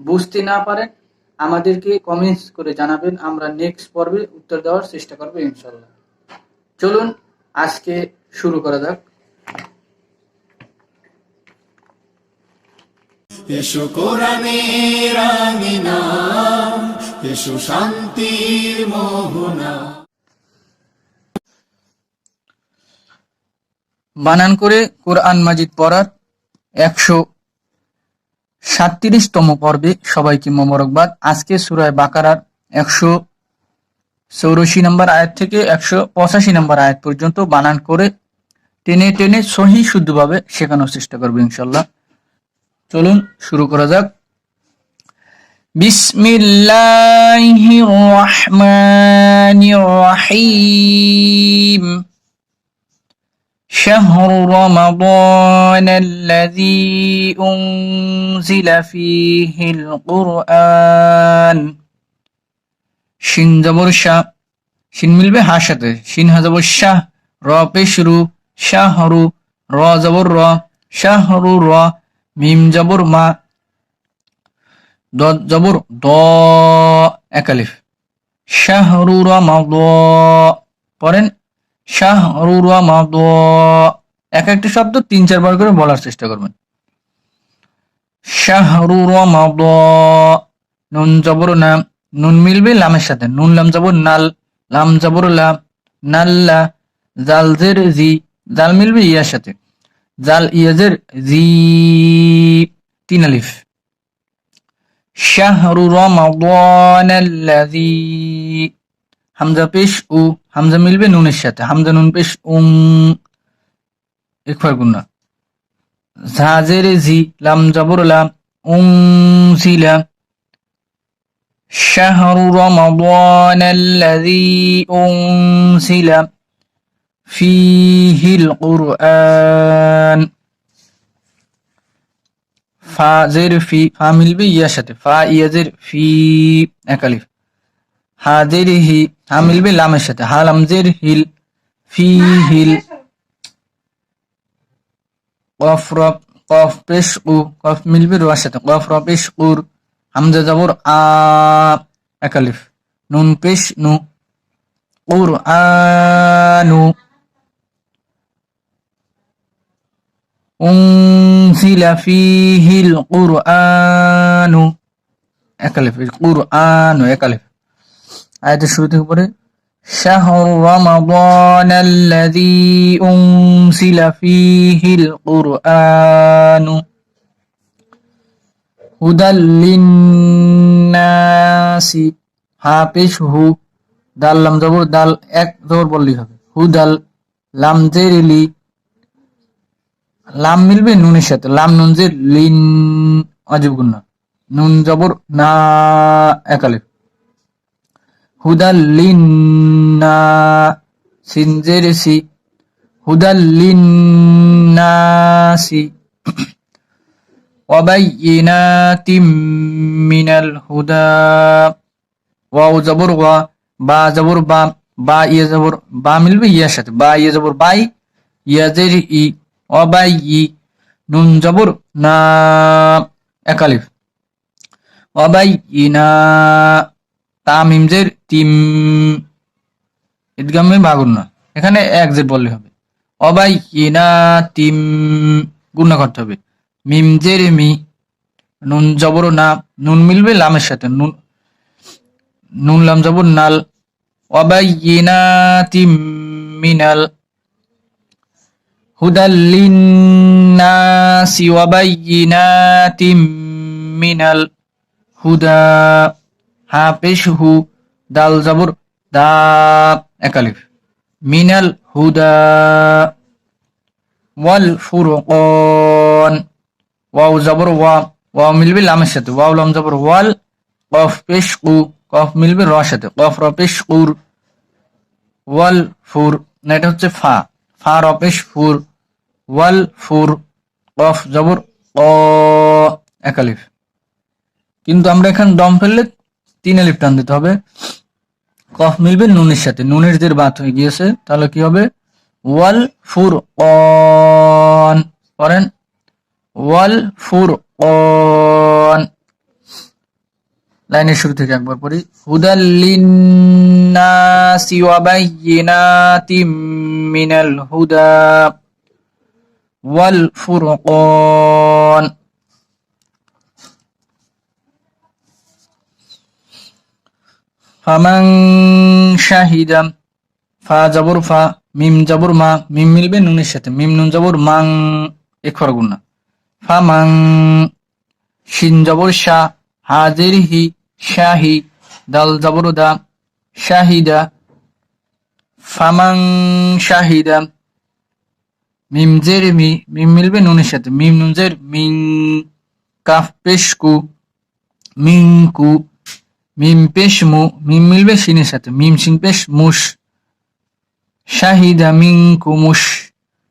বুঝতে না পারেন আমাদেরকে কমেন্টস করে জানাবেন। আমরা নেক্সট পর্বে উত্তর দেওয়ার চেষ্টা করব ইনশাল্লাহ চলুন আজকে শুরু করা যাক। এসো কোরআনের আঙিনা এসো শান্তির মোহনা। বানান করে কোরআন মাজিদ পড়ার একশো সাতত্রিশতম পর্বে সবাইকে মোবারকবাদ। আজকে সুরায় বাকারার একশো চৌরাশি নম্বর আয়াত থেকে একশো পঁচাশি নম্বর আয়াত পর্যন্ত বানান করে টেনে টেনে সহি শুদ্ধভাবে শেখানোর চেষ্টা করব ইনশাল্লাহ চলুন, শুরু করা যাক। বিসমিল্লাহির রহমানির রহিম। شهر رمضان الذي أنزل فيه القرآن শিন জবর শাহ শিন মিলবে হার সাথে শিন হাজবর শাহ র পেশ রু শাহরু র জবর র শাহরু র মিম জবর মা দ জবর দ একালিফ শাহরু রমাদ পড়েন শাহরু এক একটা শব্দ তিন চারবার করে বলার চেষ্টা করবেন। শাহরু রমাদ নুন জবর না, নুন মিলবে লামের সাথে। নুন লাম জবর নাল, লাম জবর লা নাল্লা জাল জের জি, জাল মিলবে ইয়ার সাথে। জাল ইয়াজের জি, তিন আলিফ। শাহরু রমাদান আল্লাযী হামজা পেশ উ। হামজা মিলবে নুনের সাথে হামজা নুন পেশ উম একবার গুন্না ঝাজের জি লাম জবর লাম উম জিলা شهر رمضان الذي أنزل فيه القرآن ফা জের ফি ফা মিলবে ইয়ার সাথে ফা ইয়াজের ফি একালিফ হা জের হি হা মিলবে লামের সাথে হা লাম জের হিল ফি হিল কফ র কফ পেশ উ কফ মিলবে রোয়ার সাথে কফ র পেশ উর হামজা জবর আ একালিফ নুন পেশ নু উর আনু أنزل فيه القرآن একালিফ কুরআন একালিফ আয়াতের শুরু থেকে পরে شهر رمضان الذي أنزل فيه القرآن هدى للناس হা পেশ হু দাল লাম জবর দাল এক জবর বললেই হবে হুদাল লাম জেরিলি লাম মিলবে নুনের সাথে লাম নুন যে লিন অজীব গুন্না নুন জবর না একালে হুদাল্লিন্না সিনজের সি হুদাল্লিন্নাসি, ওয়াবাইয়িনাতিম মিনাল হুদা ওয়াও জবর ওয়া, বা জবর বা বা ইয়ে জবর, বা মিলবে ইয়ার সাথে, বা ইয়ে জবর বাই ইয়াজের ই অবাই ই নুন জবর, না একালিফ অবাই ইনা ইনা তামিমজের তিম ঈদগামে বাগুন না এখানে এক জের বললে হবে। অবাই ইনা তিম গুণা করতে হবে। মিমজের মি নুন জবর না, নুন মিলবে লামের সাথে। নুন নুন লাম জবর নাল। ওয়াবাইয়িনাতিম মিনাল। হুদাল লিন্নাসি ওয়াবাইয়িনাতিম মিনাল। হুদা হা পেশ হু দাল জবর দা একালিফ। মিনাল হুদা ওয়াল ফুরকান। ওয়াও জবর ওয়া ওয়াও মিলবে লামের সাথে। ওয়াও লাম জবর ওয়াল, কফ পেশ কু কফ মিলবে র সাথে। কফ র পেশ কুর ওয়াল ফুর, না এটা হচ্ছে ফা। ফা র পেশ ফুর ওয়াল ফুর, কফ জবর ক, একালিফ। কিন্তু আমরা এখানে দম ফেললে তিন আলিফ টান দিতে হবে। কফ মিলবে নুনের সাথে। নুনের যে বাত হয়ে গিয়েছে, তাহলে কি হবে? ওয়াল ফুর অন। করেন ওয়াল ফুর অন। লাইনের শুরু থেকে একবার পড়ি। হুদাল্লিন্নাসি ওয়া বায়্যিনাতিম মিনাল হুদা। ওয়াল ফুরকান ফামান শাহিদা, ফা জবর ফা, মিম জবর মা, মিম মিলবে নুনের সাথে, মিম নুন জবর, মাং এখর গুণা। ফা মাং শিন জবর শা হাজির হি শাহি, দাল জবর দা, শাহিদা। ফামাং শাহিদা, মিম জের মি, মিম মিলবে নুনের সাথে, মিম নুন জের, মিং কাফ পেশকু মিংকু মিম পেশ মু, মিম মিলবে সিনের সাথে। মিম সিন পেশ মুশ শাহিদা মিং কুমুশ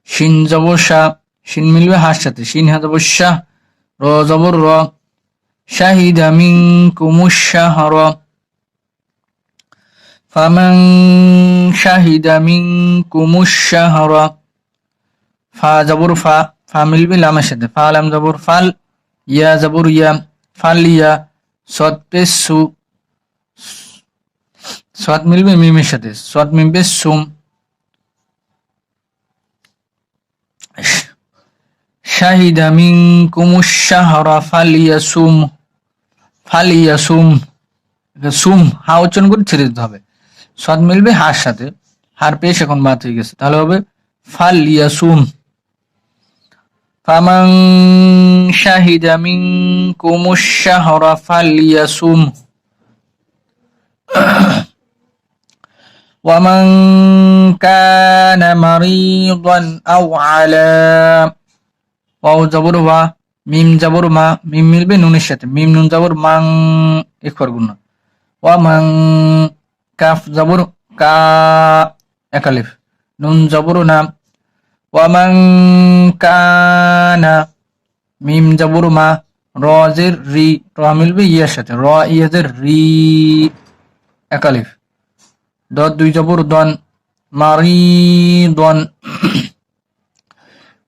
সিন জবর শাহ শিন মিলবে হার সাথে। শিন হা জবর শাহ র জবর র। শাহিদা মিং কুমুশ শাহর ফামান শাহিদা মিং কুমুশ শাহর ফা জবর ফা ফা মিলবে লামের সাথে। ফা, লাম জবর, ফাল, ইয়া জবর, ইয়া, ফাল, ইয়া, সৎ পেশ সু। সৎ মিলবে মিমের সাথে সৎ মিলবে সুম। শাহিদা মিন কুমুশাহরা ফালিয়াসুম ফালিয়াসুম সুম। হা উচ্চারণ করে ছেড়ে দিতে হবে। সৎ মিলবে হার সাথে, হার পেশ এখন বাদ হয়ে গেছে। তাহলে হবে ফালিয়াসুম ফামান শাহিদা মিন কুমুশাহরা ফালিয়াসুম ومن كان مريضا أو على واو جبر وا ميم جبر ما ميم ميل بين نون الشتم ميم نون جبر من إخبار قلنا ومن كاف جبر كا أكلف نون جبر نام ومن كان ميم جبر ما رازر ري رامل بي يشتم را ري أكلف র ইয়াদের রি একালিফ দ দুই জবর দন মারি দন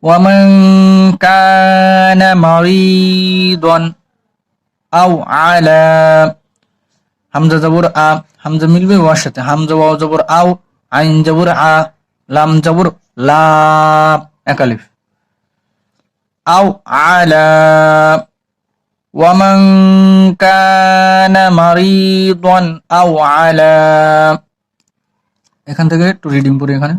ومن كان مريضا أو على হামজা জবর আ হামজা মিলবে ওয়ার সাথে হামজা ওয়াও জবর আও আইন জবর আ লাম জবর লা একালিফ আও আলা ومن كان مريضا أو على এখান থেকে একটু রিডিং পড়ি এখানে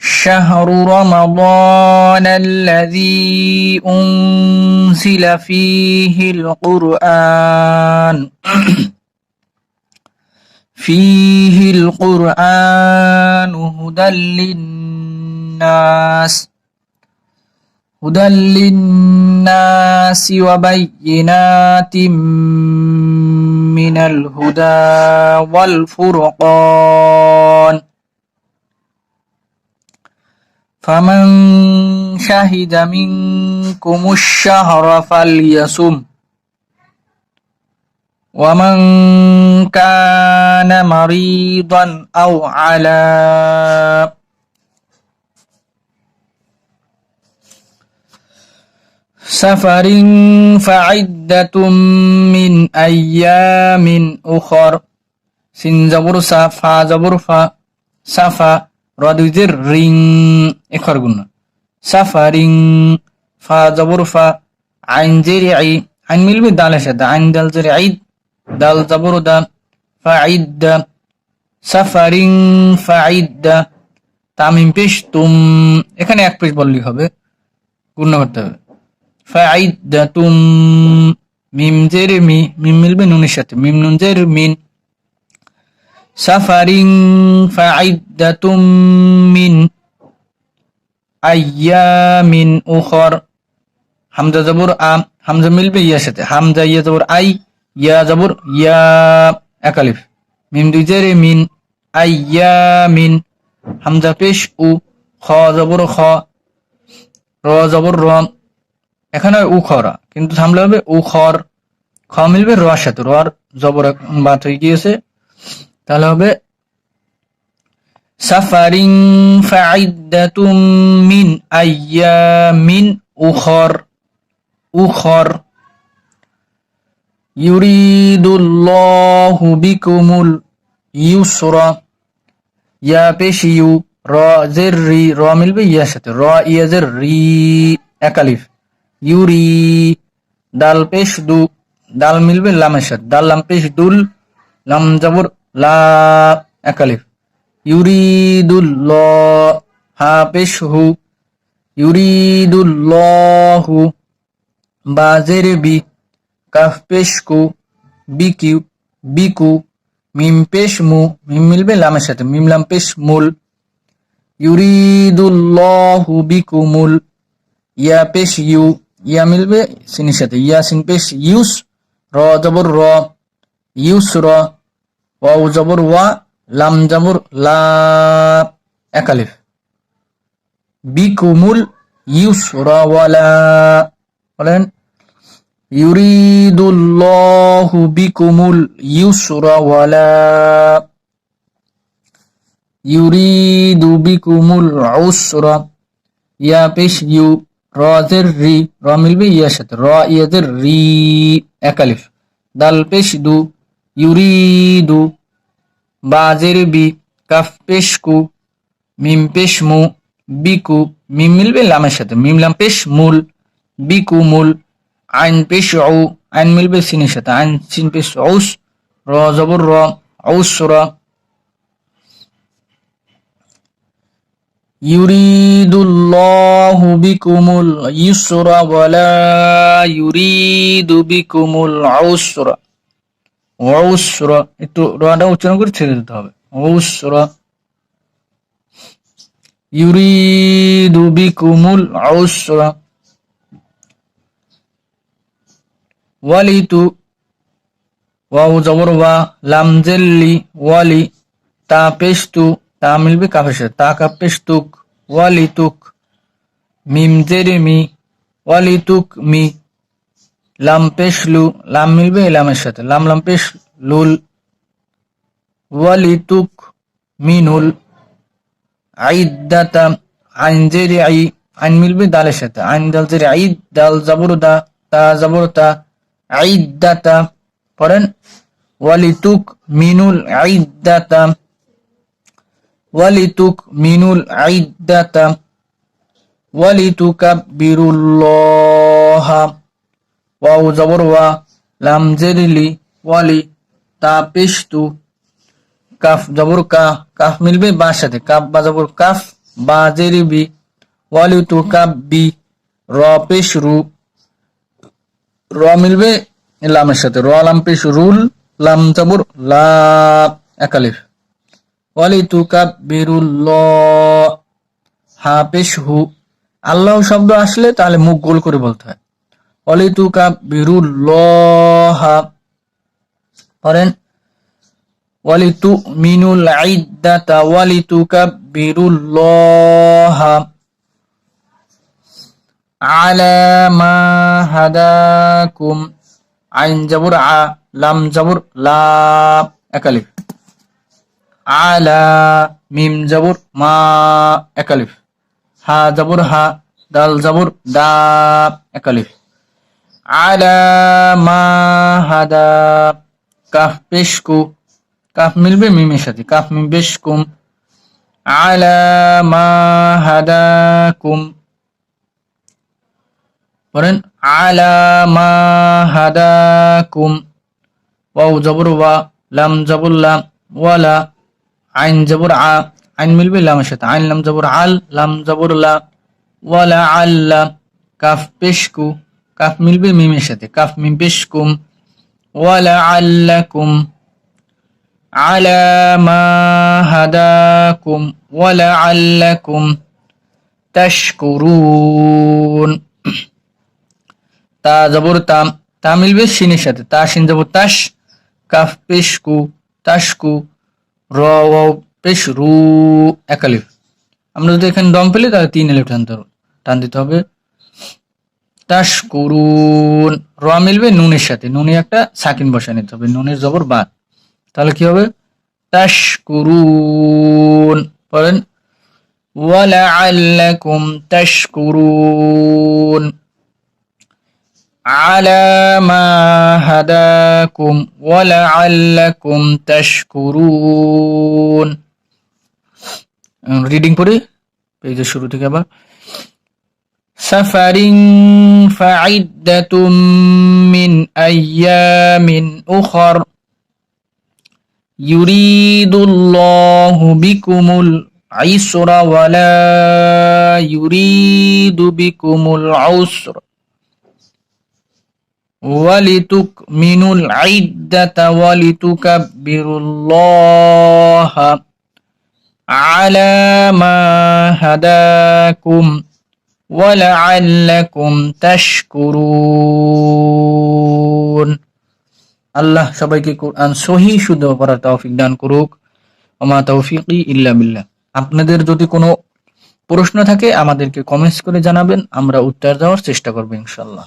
شهر رمضان الذي أنزل فيه القرآن فيه القرآن هدى للناس هدى للناس وبينات من الهدى والفرقان فمن شهد منكم الشهر فليصم ومن كان مريضا أو على سفر فعدة من أيام أخر سين زبر سا فا زبر فا সাফা রদুইজের রিং এখর গুণ সাফা রিং ফা জবর ফা আইন জের আই আইন মিলবে দালের সাথে আইন দাল জের আইদ দাল জবর দা ফাইদ্দা সাফারিং ফাইদ্দা তামিম পেশ তুম এখানে এক পেশ বললেই হবে পূর্ণ করতে হবে ফাইদ্দা তুম মিম জের মি মিম মিলবে নুনের সাথে মিম নুন জের মিন সাফারিং ফাইদ্দাতুম মিন আইয়ামিন উখর হামজা জবর আ হামজা মিলবে ইয়ার সাথে হামজা ইয়া জবর আই ইয়া জবর ইয়া একালিফ মিম দুই জেরে মিন আইয়ামিন হামজা পেশ উ খ জবর খ র জবর র এখানে উ খরা, কিন্তু থামলে হবে উ খর। খ মিলবে র সাথে র জবর বাত হয়ে গিয়েছে। তাহলে হবে সাফারিং ফাইদ্দাতুম মিন আইয়ামিন উখর উখর ইউরিদুল্লাহু বিকুমুল ইউসরা, ইয়া পেশ ইউ র জের রি র মিলবে ইয়ার সাথে, র ইয়া জের রি একালিফ ইউরি, দাল পেশ দু, দাল মিলবে লামের সাথে। দাল, লাম পেশ, দুল, লাম জবর, লা একালিফ ইউরিদুল্লাহ হা, পেশ, হু। ইউরিদুল্লাহু বাজের বি কাফ, পেশ, কু। বিকিউ বিকু মিম, পেশ, মু। মিম মিলবে লামের সাথে। মিম, লাম, পেশ, মূল। ইউরিদুল্লাহু বিকুমুল ইয়া, পেশ, ইউ। ইয়া মিলবে সিনের সাথে। ইয়া সিন পেশ, ইউস, র জবর র, ইউস র, ওয়াও জবর ওয়া, লাম জবর লা একালিফ বিকুমুল ইউস র ওয়ালা বলেন, ইউরিদুল্লাহু বিকুমুল ইউসরা ওয়ালা ইউরিদু বিকুমুল উসরা ইয়া পেশ, ইউ রাজের রি, র মিলবে ইয়ার সাথে। র ইয়াদের রি একালিফ দাল পেশ দু, ইউরিদু। বাজের বি, কাফ পেশ কু, মিম পেশ মু বিকু মিম মিলবে লামের সাথে। মিম লাম পেশ মূল বিকু মূল, আইন পেশ ও আইন মিলবে সিনের সাথে। আইন, সিন পেশ ঔস, র জবর র, ঔস র। ইউরিদুল্লাহু বিকুমুল ইউসরা ওয়ালা ইউরিদু বিকুমুল উসরা উসরা একটু রটা উচ্চারণ করে ছেড়ে দিতে হবে। উসরা ইউরিদু বিকুমুল উসরা ওয়ালিতু ওয়াও জবর ওয়া লাম, জেল্লি ওয়ালি তা পেশতু তা মিলবে কাফের সাথে তা কা ওয়ালি তুক, মিম জেরে মি, ওয়ালি তুক মি, লাম পেশ লু, লাম মিলবে লামের সাথে, লাম লাম পেশ লুল ওয়ালিতুক মিনুল আইদাতা আইন জেরে আই, আইন মিলবে দালের সাথে, আইন দাল জেরে আইদ, দাল জবর দা তা জবর তা আইদাতা পড়েন ওয়ালিতুক মিনুল আইদাতা ওয়ালিতুক মিনুল আইদাতা ওয়ালিতুকাব্বিরুল্লাহা ওয়াও জবর ওয়া লাম জেরিলি ওয়ালি তা পেশতু কাফ জবর কা কাফ মিলবে বা সাথে কাফ বা জবর কাফ বা জেরিবি ওয়ালিতুকাব্বি র পেশ রু র মিলবে লামের সাথে র লাম পেশ রুল লাম জবর লা একালিফ আল্লাহ শব্দ আসলে তাহলে মুখ গোল করে বলতে হয়। অলিতুকাব্বিরুল্লাহ পড়েন কাপ মিনুল ল ওয়ালিতুকাব্বিরুল্লাহ আলা আইন জাবুর আ, লাম জাবুর লা একালিফ আলা মিম জবর, মা একালিফ হা জবর, হা, দাল জবর, দা একালিফ আলা মা হাদা, কাফ পেশকু, কাফ মিলবে মিমের সাথে, কাফ মিম বেশকুম আলা মা হাদাকুম। বলেন আলা মা হাদাকুম। ওয়াও জবর, ওয়া, লাম জবর, লাম, ওয়ালা আইন জবর আ, আইন মিলবে লামের সাথে। আইন লাম জবর আল, লাম জবর লা, ওয়ালা আল্লা কাফ পেশকু, কাফ মিলবে মিমের সাথে। কাফ মিম পেশকুম, ওয়ালা আল্লাকুম আলা মা হাদাকুম, ওয়ালা আল্লাকুম তাশকুরুন। তা জবর তাম তা মিলবে সিনের সাথে। তা সিন জবর তাস কাফ পেশকু, তাশকু র ও পেশ রু একালিফ আমরা যদি এখানে দম পেলে তাহলে তিন এলিফ টান টান দিতে হবে। তাস করুন। র মিলবে নুনের সাথে। নুনে একটা সাকিন বসা নিতে হবে। নুনের জবর বাদ। তাহলে কি হবে? তাস করুন। বলেন, ওয়ালাআল্লাকুম তাশকুরুন আলামা هداكم ولعلكم تشكرون রিডিং পড়ি পেজের শুরু থেকে আবার سفر فعدة من أيام أخر يريد الله بكم العسر ولا يريد بكم العسر ولتكمنوا العدة ولتكبروا الله على ما هداكم ولعلكم تشكرون আল্লাহ সবাইকে কোরআন সহি শুদ্ধ করার তৌফিক দান করুক ওমা তৌফিকি ইল্লা বিল্লাহ আপনাদের যদি কোনো প্রশ্ন থাকে আমাদেরকে কমেন্টস করে জানাবেন আমরা উত্তর দেওয়ার চেষ্টা করবো ইনশাল্লাহ